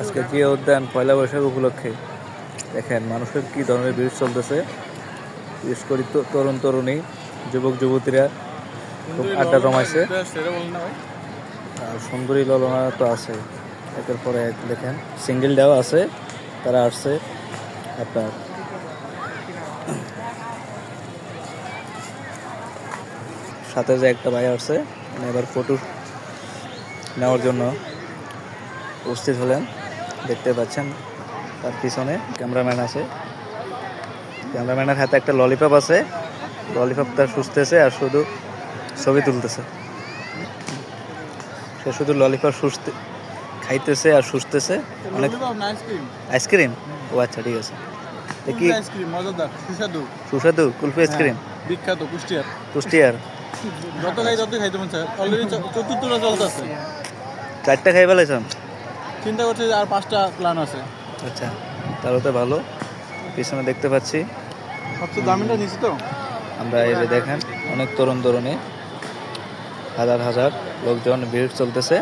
আজকে জিয়া উদ্যান পয়লা বৈশাখ উপলক্ষে? দেখেন মানুষের কি ধরনের ভিড় চলতেছে? বিশেষ করে তো- তরুণ তরুণী যুবক যুবতীরা খুব আড্ডা জমাইছে। আর সুন্দরী ললনা তো আছে। একের পরে এক দেখেন সিঙ্গেল দেওয়া আছে তারা আসছে আপনার। সাথে যে একটা ভাই আসছে এবার ফটো নেওয়ার জন্য। উপস্থিত হলেন। দেখতে পাচ্ছেন তার পিছনে ক্যামেরাম্যান আছে। ক্যামেরাম্যানের হাতে একটা ললিপপ আছে। ললিপপ তার সুস্থেছে আর শুধু ছবি তুলতেছে। সে শুধু ললিপপ সুস্থ খাইতেছে আর সুস্থতেছে অনেক আইসক্রিম ও আচ্ছা ঠিক আছে। কি আইসক্রিম মজাদার সুস্বাদু। সুস্বাদু কুলফি আইসক্রিম বিখ্যাত কুষ্টিয়ার। কুষ্টিয়ার। যত খাই তত খাইতে মন অলরেডি চতুর্থটা চলতেছে। চারটা খাই ফেলেছেন? চিন্তা করছে আর পাঁচটা প্ল্যান আছে। আচ্ছা তাহলে তো ভালো। পিছনে দেখতে পাচ্ছি। সবচেয়ে দামিটা নিচ্ছি তো। আমরা এই যে দেখেন অনেক তরুণ তরুণী। হাজার হাজার লোকজন ভিড় চলতেছে।